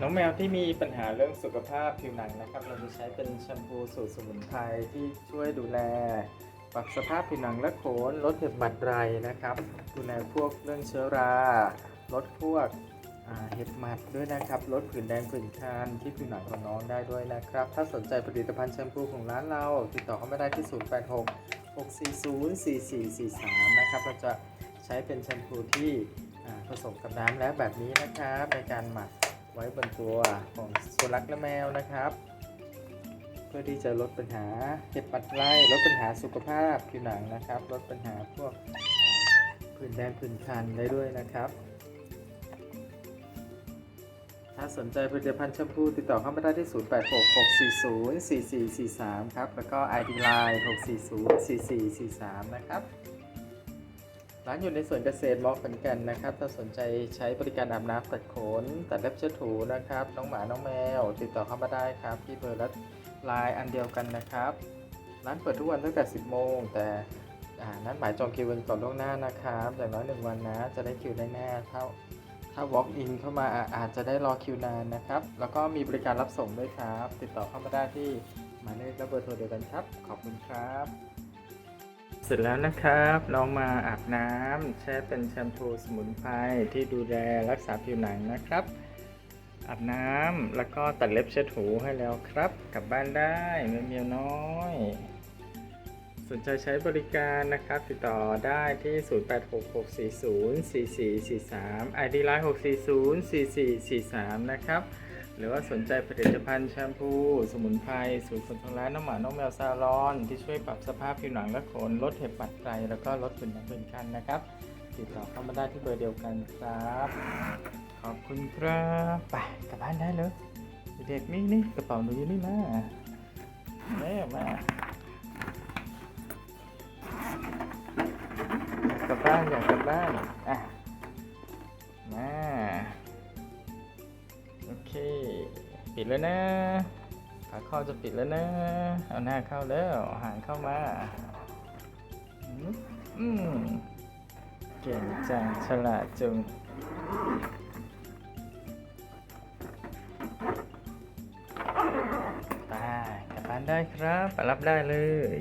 น้องแมวที่มีปัญหาเรื่องสุขภาพผิวหนังนะครับ เราจะใช้เป็นแชมพูสูตรสมุนไพรที่ช่วยดูแล ปรับสภาพผิวหนังและโขนลดเห็บหมัดไรนะครับ ดูแลพวกเรื่องเชื้อราลดพวกเห็บหมัดด้วยนะครับลดผื่นแดงผื่นคันที่ผิวหนังของน้องได้ด้วยนะครับ ถ้าสนใจผลิตภัณฑ์แชมพูของร้านเรา ติดต่อเข้ามาได้ที่ 086 640 4443 นะครับเราจะใช้เป็นแชมพูที่ผสมกับน้ำแล้วแบบนี้นะครับในการหมัก ไว้บนตัวของสุนัขและแมวนะครับ เพื่อที่จะลดปัญหาเห็บปัดไล่ลดปัญหาสุขภาพผิวหนังนะครับ ลดปัญหาพวกผื่นแดงผื่นคันได้ด้วยนะครับ ถ้าสนใจผลิตภัณฑ์แชมพูติดต่อเข้ามาได้ที่ 0866404443 ครับ แล้วก็ ID Line 6404443 นะครับ ร้านอยู่ในสวนเกษตรมอกขอนแก่นนะครับ ถ้าสนใจใช้บริการอาบน้ำตัดขนตัดเล็บเช็ดถูนะครับ น้องหมา น้องแมว ติดต่อเข้ามาได้ครับ ที่เบอร์และไลน์อันเดียวกันนะครับ ร้านเปิดทุกวันตั้งแต่ 10 โมง แต่อ่านัดหมายจองคิวกันก่อนล่วงหน้านะครับ อย่างน้อยหนึ่งวันนะ จะได้คิวได้แน่ถ้าถ้า walk in เข้ามาอาจจะได้รอคิวนานนะครับ แล้วก็มีบริการรับส่งด้วยครับ ติดต่อเข้ามาได้ที่หมายเลขและเบอร์โทรเดียวกันครับ ขอบคุณครับ เสร็จแล้วนะครับน้องมาอาบน้ำแช่เป็นแชมพูสมุนไพรที่ดูแลรักษาผิวหนังนะครับ อาบน้ำแล้วก็ตัดเล็บเช็ดหูให้แล้วครับ กลับบ้านได้เมียวเมียน้อย สนใจใช้บริการนะครับ ติดต่อได้ที่ 0866404443 ID line 6404443 นะครับ หรือว่าสนใจผลิตภัณฑ์แชมพู สมุนไพรสูตรคนทางร้านน้องหมา น้องแมวซาลอน ที่ช่วยปรับสภาพผิวหนังและขนลดเห็บปัดไกแล้วก็ลดผื่นแดงผื่นคันนะครับ ติดต่อเข้ามาได้ที่เบอร์เดียวกันครับ ขอบคุณครับไปกลับบ้านได้เลยเด็กนี่นี่กระเป๋าหนูอยู่นี่มาแม่มาอยากกลับบ้านอยากกลับบ้านอะ ปิดแล้วนะขาเข้าจะปิดแล้วนะ เอาหน้าเข้าแล้วหางเข้ามา อืมเก่งจังฉลาดจังตายกลับบ้านได้ครับ รับได้เลย